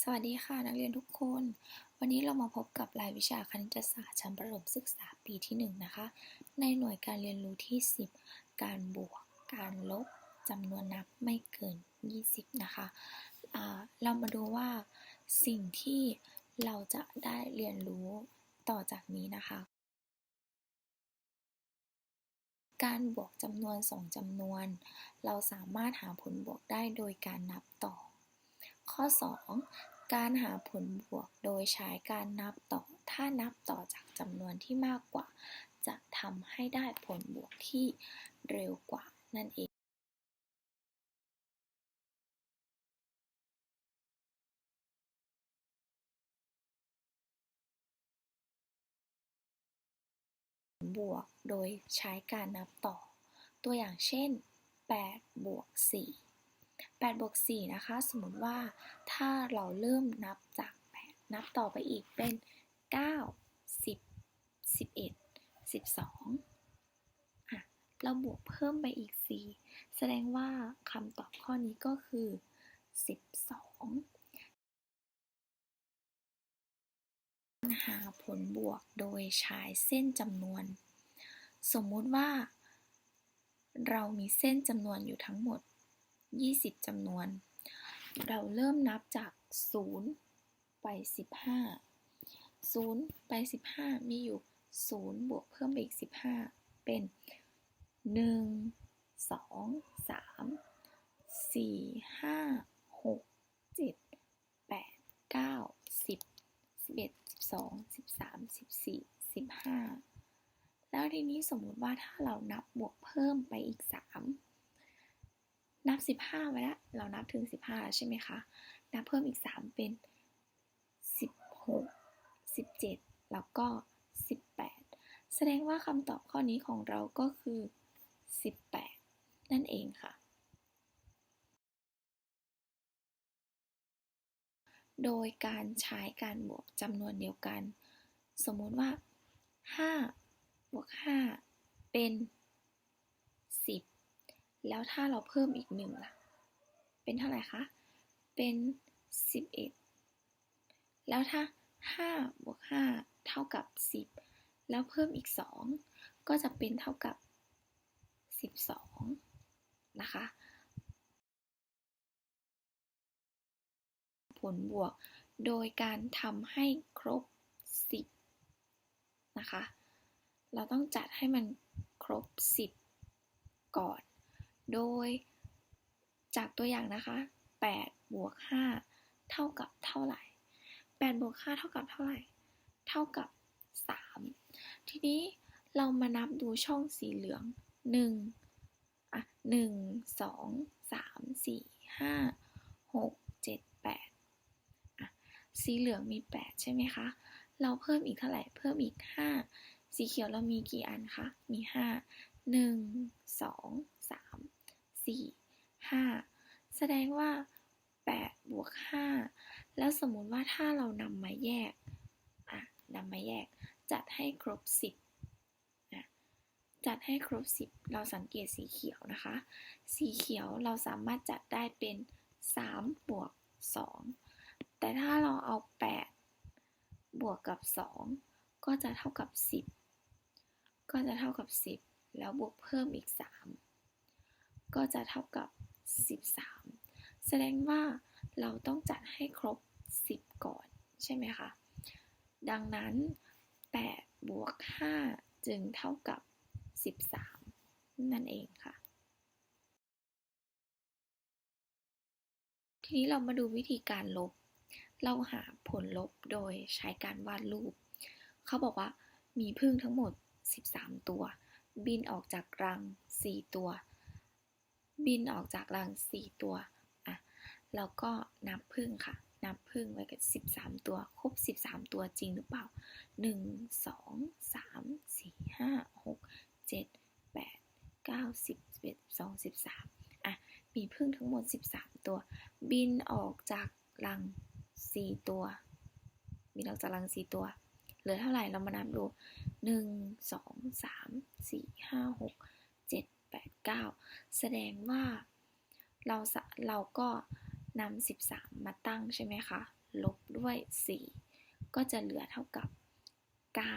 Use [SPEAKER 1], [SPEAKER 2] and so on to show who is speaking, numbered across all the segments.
[SPEAKER 1] สวัสดีค่ะนักเรียนทุกคน วันนี้เรามาพบกับรายวิชาคณิตศาสตร์ชั้นประถมศึกษาปีที่ 1 นะคะ ในหน่วยการเรียนรู้ที่ 10 การบวก การลบจำนวนนับไม่เกิน 20 นะคะะเรามาดูว่าสิ่งที่เราจะได้เรียนรู้ต่อจากนี้นะคะ การบวกจำนวน 2จำนวน เราสามารถหาผลบวกได้โดยการนับต่อ ข้อ 2 การหาผลบวกโดยใช้การนับต่อ ถ้านับต่อจากจำนวนที่มากกว่า จะทำให้ได้ผลบวกที่เร็วกว่านั่นเองบวกโดยใช้การนับต่อ ตัวอย่างเช่น 8 บวก 4 8บวก4นะคะ สมมติว่าถ้าเราเริ่มนับจาก 8 นับต่อไปอีกเป็น 9 10 11 12อะเราบวกเพิ่มไปอีก 4 แสดงว่าคำตอบข้อนี้ก็คือ 12 หาผลบวกโดยใช้เส้นจำนวน สมมุติว่า เรามีเส้นจำนวนอยู่ทั้งหมด 20จำนวน เราเริ่มนับจาก 0 ไป 15 0 ไป 15 มีอยู่ 0 บวกเพิ่มไปอีก 15 เป็น 1 2 3 4 5 6 7 8 9 10 11 12 13 14 15 แล้วทีนี้สมมุติว่าถ้าเรานับบวกเพิ่มไปอีก 3 นับ 15ไว้แล้วเรานับถึง 15 ใช่ไหมคะ นับเพิ่มอีก 3 เป็น 16 17 แล้วก็ 18 แสดงว่าคำตอบข้อนี้ของเราก็คือ 18 นั่นเองค่ะ โดยการใช้การบวกจำนวนเดียวกัน สมมุติว่า 5 บวก 5 เป็น10 แล้วถ้าเราเพิ่มอีก1ล่ะ เป็นเท่าไหร่คะ เป็น 11 แล้วถ้า 5 บวก 5 เท่ากับ 10 แล้วเพิ่มอีก 2 ก็จะเป็นเท่ากับ 12 นะคะ ผลบวกโดยการทำให้ครบ 10 นะคะ เราต้องจัดให้มันครบ 10 ก่อน โดยจากตัวอย่างนะคะ8บวก5เท่ากับเท่าไหร่8บวก5เท่ากับเท่าไหร่ เท่ากับ 3 ทีนี้เรามานับดูช่องสีเหลือง 1 อะ 1 2 3 4 5 6 7 8 อะ สีเหลืองมี 8 ใช่ไหมคะ เราเพิ่มอีกเท่าไหร่ เพิ่มอีก 5 สีเขียวเรามีกี่อันคะ มี 5 1 2 3 4 5 แสดงว่า 8 บวก 5 แล้วสมมุติว่าถ้าเรานำมาแยกอะนำมาแยก จัดให้ครบ 10นะจัดให้ครบ 10 เราสังเกตสีเขียวนะคะ สีเขียวเราสามารถจัดได้เป็น 3 บวก 2 แต่ถ้าเราเอา 8 บวกกับ 2 ก็จะเท่ากับ 10 ก็จะเท่ากับ 10 แล้วบวกเพิ่มอีก 3 ก็จะเท่ากับ 13 แสดงว่าเราต้องจัดให้ครบ 10 ก่อนใช่ไหมคะ ดังนั้น 8 บวก 5 จึงเท่ากับ 13 นั่นเองค่ะ ทีนี้เรามาดูวิธีการลบ เราหาผลลบโดยใช้การวาดรูป เขาบอกว่ามีพึ่งทั้งหมด 13 ตัว บินออกจากรัง 4 ตัว บินออกจากรัง4ตัว อะ แล้วก็นับพึ่งค่ะ นับพึ่งไว้กับ13ตัว ครบ13ตัวจริงหรือเปล่า1 2 3 4 5 6 7 8 9 10 11 12 13อะ มีพึ่งทั้งหมด13ตัว บินออกจากรัง4ตัว บินออกจากรัง4ตัว เหลือเท่าไหร่เรามานับดู1 2 3 4 5 6 7 8 9 แสดงว่าเราเราก็นำ13 มาตั้งใช่ไหมคะ ลบด้วย 4 ก็จะเหลือเท่ากับ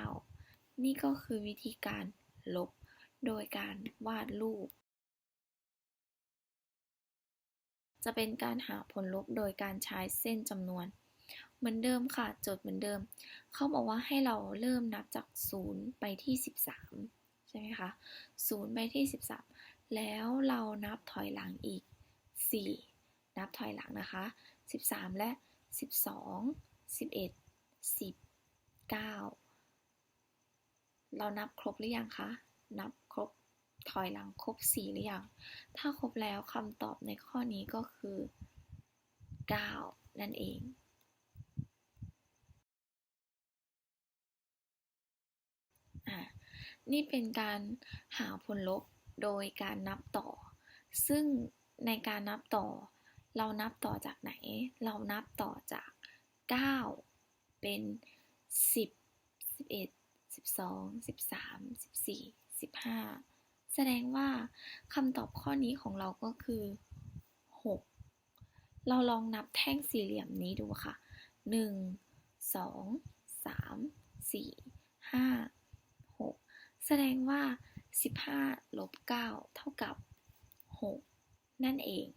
[SPEAKER 1] 9 นี่ก็คือวิธีการลบ โดยการวาดรูป จะเป็นการหาผลลบโดยการใช้เส้นจำนวน เหมือนเดิมค่ะ โจทย์เหมือนเดิม เขาบอกว่าให้เราเริ่มนับจาก 0 ไปที่ 13 ใช่ไหมคะ 0 ไปที่ 13 แล้วเรานับถอยหลังอีก 4 นับถอยหลังนะคะ 13 และ 12 11 10 9 เรานับครบหรือยังคะ นับครบถอยหลังครบ 4 หรือยัง ถ้าครบแล้วคำตอบในข้อนี้ก็คือ 9 นั่นเองอะนี่เป็นการหาผลลบ โดยการนับต่อ ซึ่งในการนับต่อ เรานับต่อจากไหน เรานับต่อจาก 9 เป็น 10 11 12 13 14 15 แสดงว่าคำตอบข้อนี้ของเราก็คือ 6 เราลองนับแท่งสี่เหลี่ยมนี้ดูค่ะ 1 2 3 4 5 6 แสดงว่า 15ลบ9เท่ากับ 6 นั่นเอง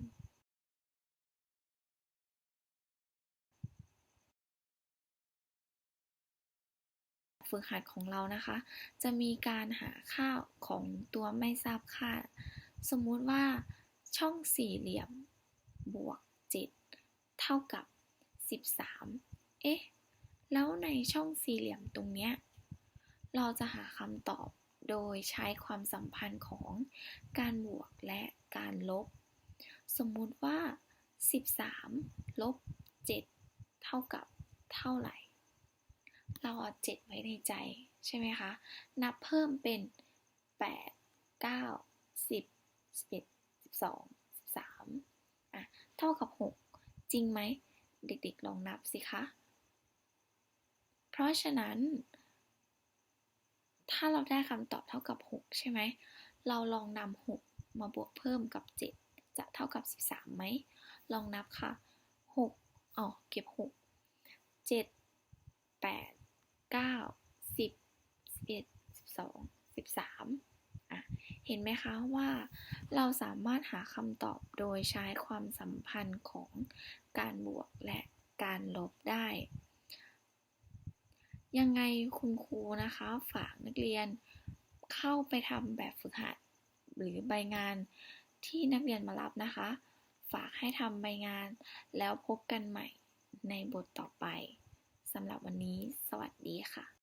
[SPEAKER 1] ฝึกหัดของเรานะคะ จะมีการหาค่าของตัวไม่ทราบค่า สมมุติว่าช่องสี่เหลี่ยมบวก 7 เท่ากับ 13 เอ๊ะ แล้วในช่องสี่เหลี่ยมตรงเนี้ย เราจะหาคำตอบ โดยใช้ความสัมพันธ์ของการบวกและการลบ สมมุติว่า 13 ลบ 7 เท่ากับเท่าไหร่ เราเอา 7 ไว้ในใจใช่ไหมคะ นับเพิ่มเป็น 8 9 10 11 12 13อะเท่ากับ 6 จริงไหม เด็กๆ ลองนับสิคะ เพราะฉะนั้น ถ้าเราได้คำตอบเท่ากับ 6 ใช่ไหม เราลองนำ6มาบวกเพิ่มกับ 7 จะเท่ากับ 13ไหม ลองนับค่ะ 6อ๋อเก็บ 6 7 8 9 10 11 12 13อะเห็นไหมคะว่าเราสามารถหาคำตอบโดยใช้ความสัมพันธ์ของการบวกและการลบได้ ยังไงคุณครูนะคะฝากนักเรียนเข้าไปทำแบบฝึกหัด หรือใบงานที่นักเรียนมารับนะคะ ฝากให้ทำใบงานแล้วพบกันใหม่ในบทต่อไปสำหรับวันนี้ สวัสดีค่ะ